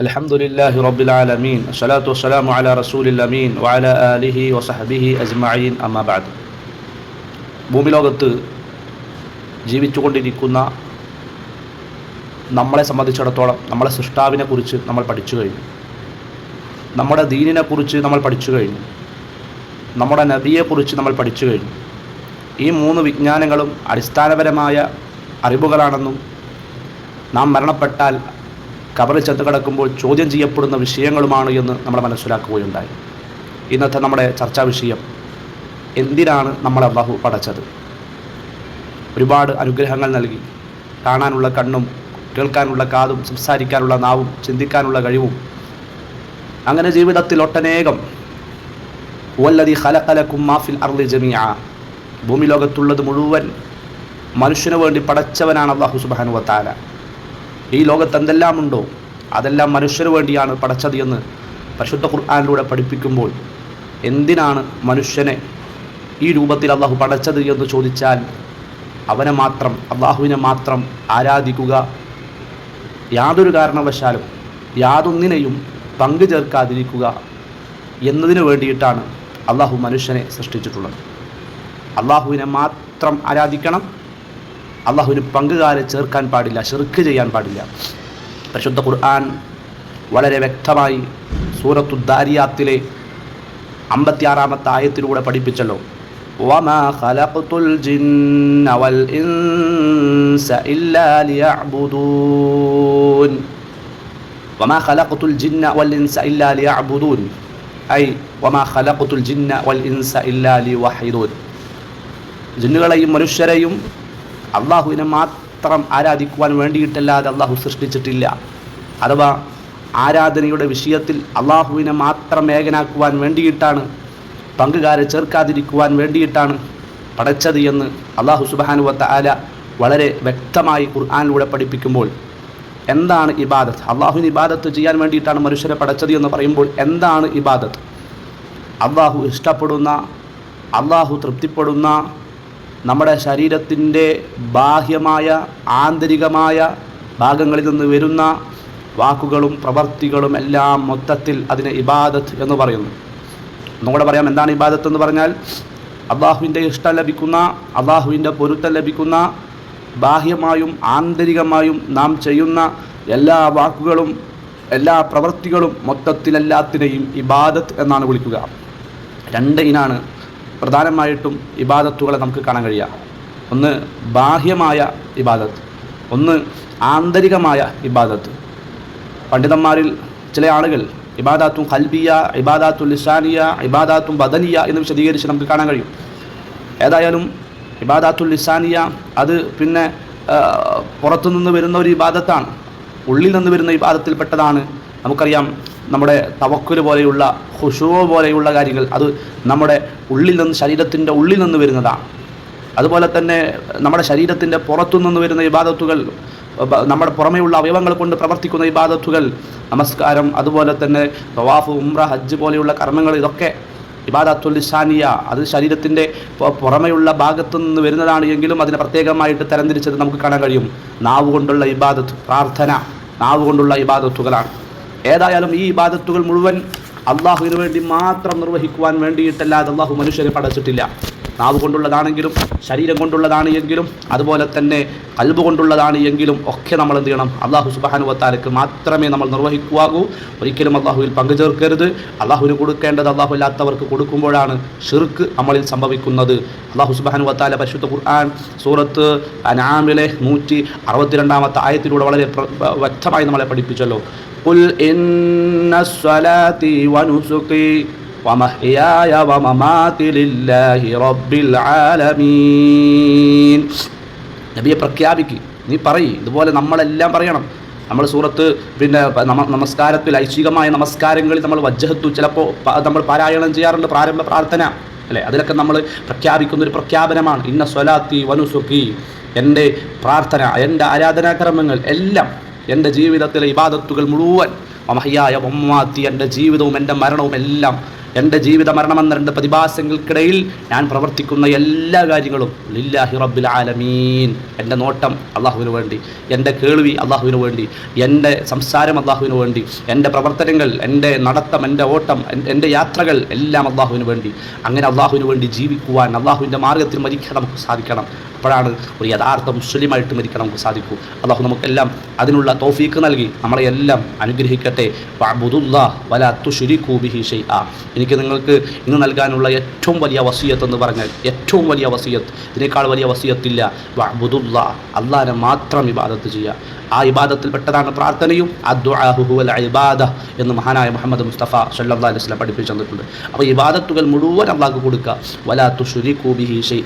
الحمد لله رب العالمين الصلاة والسلام على رسول الأمين وعلى آله وصحبه أجمعين أما بعد ഭൂമി ലോകത്ത് ജീവിച്ചുകൊണ്ടിരിക്കുന്ന നമ്മളെ സംബന്ധിച്ചിടത്തോളം നമ്മളെ സൃഷ്ടാവിനെ കുറിച്ച് നമ്മൾ പഠിച്ചു കഴിഞ്ഞു നമ്മുടെ ദീനിനെ കുറിച്ച് നമ്മൾ പഠിച്ചു കഴിഞ്ഞു നമ്മുടെ നബിയെക്കുറിച്ച് നമ്മൾ പഠിച്ചു കഴിഞ്ഞു ഈ മൂന്ന് വിജ്ഞാനങ്ങളും അടിസ്ഥാനപരമായ അറിവുകളാണെന്നും നാം മരണപ്പെട്ടാൽ കബറിൽ ചെന്ന് കിടക്കുമ്പോൾ ചോദ്യം ചെയ്യപ്പെടുന്ന വിഷയങ്ങളുമാണ് എന്ന് നമ്മൾ മനസ്സിലാക്കുകയുണ്ടായി. ഇന്നത്തെ നമ്മുടെ ചർച്ചാ വിഷയം എന്തിനാണ് നമ്മളെ അള്ളാഹു പടച്ചത്? ഒരുപാട് അനുഗ്രഹങ്ങൾ നൽകി. കാണാനുള്ള കണ്ണും കേൾക്കാനുള്ള കാതും സംസാരിക്കാനുള്ള നാവും ചിന്തിക്കാനുള്ള കഴിവും. അങ്ങനെ ജീവിതത്തിൽ ഒട്ടനേകം. വല്ലതി ഹലക്കലക്കും മാഫിൽ അർലി ജമിയ ഭൂമി ലോകത്തുള്ളത് മുഴുവൻ മനുഷ്യന് വേണ്ടി പടച്ചവനാണ് അള്ളാഹു സുബാനു വത്താല ഈ ലോകത്ത് എന്തെല്ലാം ഉണ്ടോ അതെല്ലാം മനുഷ്യന് വേണ്ടിയാണ് പടച്ചത് എന്ന് പരിശുദ്ധ ഖുർആാനിലൂടെ പഠിപ്പിക്കുമ്പോൾ എന്തിനാണ് മനുഷ്യനെ ഈ രൂപത്തിൽ അള്ളാഹു പടച്ചത് എന്ന് ചോദിച്ചാൽ അവനെ മാത്രം അള്ളാഹുവിനെ മാത്രം ആരാധിക്കുക യാതൊരു കാരണവശാലും യാതൊന്നിനെയും പങ്കു ചേർക്കാതിരിക്കുക എന്നതിനു വേണ്ടിയിട്ടാണ് അള്ളാഹു മനുഷ്യനെ സൃഷ്ടിച്ചിട്ടുള്ളത്. അള്ളാഹുവിനെ മാത്രം ആരാധിക്കണം അള്ളാഹുവിന് പങ്കുകാരെ ചേർക്കാൻ പാടില്ല ഷിർക്ക് ചെയ്യാൻ പാടില്ല പരിശുദ്ധ ഖുർആൻ വളരെ വ്യക്തമായി സൂറത്തു ദാരിയാത്തിലെ അമ്പത്തിയാറാമത്തെ ആയത്തിലൂടെ പഠിപ്പിച്ചല്ലോ وما خلقت الجن والإنس إلا ليعبدون وما خلقت الجن والإنس إلا ليعبدون أي وما خلقت الجن والإنس إلا ليوحدون ജിന്നുകളെയും മനുഷ്യരെയും അള്ളാഹുവിനെ മാത്രം ആരാധിക്കുവാൻ വേണ്ടിയിട്ടല്ലാതെ അള്ളാഹു സൃഷ്ടിച്ചിട്ടില്ല. അഥവാ ആരാധനയുടെ വിഷയത്തിൽ അള്ളാഹുവിനെ മാത്രം ഏകനാക്കുവാൻ വേണ്ടിയിട്ടാണ് പങ്കുകാരെ ചേർക്കാതിരിക്കുവാൻ വേണ്ടിയിട്ടാണ് പടച്ചത് എന്ന് അള്ളാഹു സുബാനുവത്ത ആല വളരെ വ്യക്തമായി ഖുർആാനിലൂടെ പഠിപ്പിക്കുമ്പോൾ എന്താണ് ഇബാദത്ത്? അള്ളാഹുവിന് ഇബാദത്ത് ചെയ്യാൻ വേണ്ടിയിട്ടാണ് മനുഷ്യരെ പടച്ചത് എന്ന് പറയുമ്പോൾ എന്താണ് ഇബാദത്ത്? അള്ളാഹു ഇഷ്ടപ്പെടുന്ന അള്ളാഹു തൃപ്തിപ്പെടുന്ന നമ്മുടെ ശരീരത്തിന്റെ ബാഹ്യമായ ആന്തരികമായ ഭാഗങ്ങളിൽ നിന്ന് വരുന്ന വാക്കുകളും പ്രവർത്തികളും എല്ലാം മൊത്തത്തിൽ അതിനെ ഇബാദത്ത് എന്ന് പറയുന്നു. ഒന്നുകൂടെ പറയാം എന്താണ് ഇബാദത്ത് എന്ന് പറഞ്ഞാൽ? അള്ളാഹുവിന്റെ ഇഷ്ടം ലഭിക്കുന്ന അള്ളാഹുവിന്റെ പൊരുത്തം ലഭിക്കുന്ന ബാഹ്യമായും ആന്തരികമായും നാം ചെയ്യുന്ന എല്ലാ വാക്കുകളും എല്ലാ പ്രവൃത്തികളും മൊത്തത്തിലെല്ലാത്തിനെയും ഇബാദത്ത് എന്നാണ് വിളിക്കുക. രണ്ട് ഇനാണ് പ്രധാനമായിട്ടും ഇബാദത്തുകളെ നമുക്ക് കാണാൻ കഴിയുക ഒന്ന് ബാഹ്യമായ ഇബാദത്ത് ഒന്ന് ആന്തരികമായ ഇബാദത്ത്. പണ്ഡിതന്മാരിൽ ചില ആളുകൾ ഇബാദാത്തും ഖൽബിയ ഇബാദാത്തും ലിസാനിയ ഇബാദാത്തും ബദനിയ എന്ന് വിശദീകരിച്ച് നമുക്ക് കാണാൻ കഴിയും. ഏതായാലും ഇബാദാത്തുൽ ലിസാനിയ അത് പിന്നെ പുറത്തുനിന്ന് വരുന്ന ഒരു ഇബാദത്താണ് ഉള്ളിൽ നിന്ന് വരുന്ന ഇബാദത്തിൽപ്പെട്ടതാണ് നമുക്കറിയാം. നമ്മുടെ തവക്കുൽ പോലെയുള്ള ഹുഷോ പോലെയുള്ള കാര്യങ്ങൾ അത് നമ്മുടെ ഉള്ളിൽ നിന്ന് ശരീരത്തിന്റെ ഉള്ളിൽ നിന്ന് വരുന്നതാണ്. അതുപോലെ തന്നെ നമ്മുടെ ശരീരത്തിന്റെ പുറത്തുനിന്ന് വരുന്ന ഇബാദത്തുകൾ നമ്മുടെ പുറമെയുള്ള അവയവങ്ങൾ കൊണ്ട് പ്രവർത്തിക്കുന്ന ഇബാദത്തുകൾ നമസ്കാരം അതുപോലെ തന്നെ തവാഫ് ഉംറ ഹജ്ജ് പോലെയുള്ള കർമ്മങ്ങൾ ഇതൊക്കെ ഇബാദത്തുൽ ഇസാനിയ അത് ശരീരത്തിന്റെ പുറമെയുള്ള ഭാഗത്തു നിന്ന് വരുന്നതാണ് എങ്കിലും അതിനെ പ്രത്യേകമായിട്ട് തരംതിരിച്ചത് നമുക്ക് കാണാൻ കഴിയും. നാവ് കൊണ്ടുള്ള ഇബാദത്ത് പ്രാർത്ഥന നാവ് കൊണ്ടുള്ള ഇബാദത്തുകളാണ്. ഏതായാലും ഈ ഇബാദത്തുകൾ മുഴുവൻ അള്ളാഹുവിന് വേണ്ടി മാത്രം നിർവഹിക്കുവാൻ വേണ്ടിയിട്ടല്ലാതെ അള്ളാഹു മനുഷ്യരെ പടച്ചിട്ടില്ല. നാവ് കൊണ്ടുള്ളതാണെങ്കിലും ശരീരം കൊണ്ടുള്ളതാണ് എങ്കിലും അതുപോലെ തന്നെ കൽബ് കൊണ്ടുള്ളതാണ് എങ്കിലും ഒക്കെ നമ്മൾ എന്ത് ചെയ്യണം അള്ളാഹു സുബാനുവത്താലക്ക് മാത്രമേ നമ്മൾ നിർവഹിക്കുവാകൂ ഒരിക്കലും അള്ളാഹുവിൽ പങ്കുചേർക്കരുത് അള്ളാഹുവിന് കൊടുക്കേണ്ടത് അള്ളാഹു ഇല്ലാത്തവർക്ക് കൊടുക്കുമ്പോഴാണ് ഷിർക്ക് നമ്മളിൽ സംഭവിക്കുന്നത് അള്ളാഹു സുബാനുവത്താല പരിശുദ്ധ ഖുർആൻ സൂറത്ത് അനാമിലെ നൂറ്റി അറുപത്തിരണ്ടാമത്തെ ആയത്തിലൂടെ വളരെ വ്യക്തമായി നമ്മളെ പഠിപ്പിച്ചല്ലോ قل إن صلاتي ونسكي ومحياي ومماتي لله رب العالمين നബിയെ പ്രഖ്യാപിക്ക് നീ പറയ് ഇതുപോലെ നമ്മളെല്ലാം പറയണം നമ്മൾ സൂറത്ത് പിന്നെ നമസ്കാരത്തിൽ ഐച്ഛികമായ നമസ്കാരങ്ങളിൽ നമ്മൾ വജ്ജഹത്തു ചിലപ്പോൾ നമ്മൾ പാരായണം ചെയ്യാറുണ്ട് പ്രാരംഭ പ്രാർത്ഥന അല്ലേ അതിലൊക്കെ നമ്മൾ പ്രഖ്യാപിക്കുന്ന ഒരു പ്രഖ്യാപനമാണ് ഇന്ന സ്വലാത്തി വനുസുഖി എൻ്റെ പ്രാർത്ഥന എൻ്റെ ആരാധനാക്രമങ്ങൾ എല്ലാം എൻ്റെ ജീവിതത്തിലെ ഇബാദത്തുകൾ മുഴുവൻ മഹയായ ഒമ്മാത്തി എൻ്റെ ജീവിതവും എൻ്റെ മരണവും എല്ലാം എന്റെ ജീവിത മരണമെന്ന രണ്ട് പ്രതിഭാസങ്ങൾക്കിടയിൽ ഞാൻ പ്രവർത്തിക്കുന്ന എല്ലാ കാര്യങ്ങളും ലില്ലാഹി റബ്ബിൽ ആലമീൻ. എന്റെ നോട്ടം അള്ളാഹുവിന് വേണ്ടി എന്റെ കേൾവി അള്ളാഹുവിന് വേണ്ടി എന്റെ സംസാരം അള്ളാഹുവിന് വേണ്ടി എന്റെ പ്രവർത്തനങ്ങൾ എന്റെ നടത്തം എന്റെ ഓട്ടം എന്റെ യാത്രകൾ എല്ലാം അള്ളാഹുവിന് വേണ്ടി. അങ്ങനെ അള്ളാഹുവിന് വേണ്ടി ജീവിക്കുവാൻ അള്ളാഹുവിന്റെ മാർഗത്തിൽ മരിക്കാൻ നമുക്ക് സാധിക്കണം. അപ്പോഴാണ് ഒരു യഥാർത്ഥ മുസ്ലിമായിട്ട് മരിക്കാൻ നമുക്ക് സാധിക്കൂ. അള്ളാഹു നമുക്കെല്ലാം അതിനുള്ള തോഫീക്ക് നൽകി. നമ്മളെ എല്ലാം അനുഗ്രഹിക്കട്ടെ ഷൈഅ എനിക്ക് നിങ്ങൾക്ക് ഇന്ന് നൽകാനുള്ള ഏറ്റവും വലിയ വസീയത്ത് എന്ന് പറഞ്ഞാൽ ഏറ്റവും വലിയ വസീയത്ത്. ഇതിനേക്കാൾ വലിയ വസീയത്തില്ല. ബുദുല്ലാ അള്ളാഹിനെ മാത്രം ഇബാദത്ത് ചെയ്യുക. ആ ഇബാദത്തിൽ പെട്ടതാണ് പ്രാർത്ഥനയും ഇബാദ എന്ന് മഹാനായ മുഹമ്മദ് മുസ്തഫ സല്ലാ അലൈഹി സ്വലം പഠിപ്പിച്ചു തന്നിട്ടുണ്ട്. അപ്പോൾ ഇബാദത്തുകൾ മുഴുവൻ അള്ളാഹ് കൊടുക്കുക. വലാത്തു ഷുരി കൂബിഹി ഷെയ്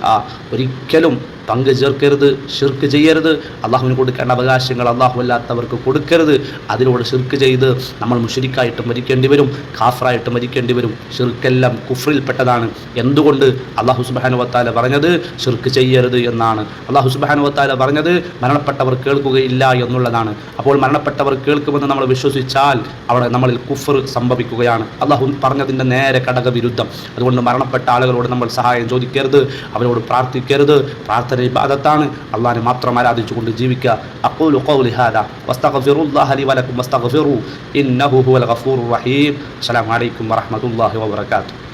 ഒരിക്കലും പങ്ക് ചേർക്കരുത് ഷിർക്ക് ചെയ്യരുത്. അള്ളാഹുവിന് കൊടുക്കേണ്ട അവകാശങ്ങൾ അള്ളാഹു അല്ലാത്തവർക്ക് കൊടുക്കരുത്. അതിലൂടെ ഷിർക്ക് ചെയ്ത് നമ്മൾ മുഷരിക്കായിട്ട് മരിക്കേണ്ടി വരും ഖാഫറായിട്ട് മരിക്കേണ്ടി വരും. ഷിർക്കെല്ലാം കുഫ്രിൽപ്പെട്ടതാണ്. എന്തുകൊണ്ട്? അള്ളാഹു സുബാനുവത്താല പറഞ്ഞത് ഷിർക്ക് ചെയ്യരുത് എന്നാണ്. അള്ളാഹു സുബാനുവത്താല പറഞ്ഞത് മരണപ്പെട്ടവർ കേൾക്കുകയില്ല എന്നുള്ളതാണ്. അപ്പോൾ മരണപ്പെട്ടവർ കേൾക്കുമെന്ന് നമ്മൾ വിശ്വസിച്ചാൽ അവിടെ നമ്മളിൽ കുഫർ സംഭവിക്കുകയാണ്. അള്ളാഹു പറഞ്ഞതിന്റെ നേരെ ഘടക വിരുദ്ധം അതുകൊണ്ട് മരണപ്പെട്ട ആളുകളോട് നമ്മൾ സഹായം ചോദിക്കരുത് അവരോട് പ്രാർത്ഥിക്കരുത്. പ്രാർത്ഥന ഇബാദത്താണ് അള്ളാഹിനെ മാത്രം ആരാധിച്ചുകൊണ്ട് ജീവിക്കുക അഖൂലു ഖൗലി ഹാദാ വസ്തഗ്ഫിറുല്ലാഹ ലി വലക്കും വസ്തഗ്ഫിറു ഇന്നഹു ഹുവൽ ഗഫൂറുർ റഹീം അസ്സലാമു അലൈക്കും വറഹ്മത്തുള്ളാഹി വബറകാതുഹു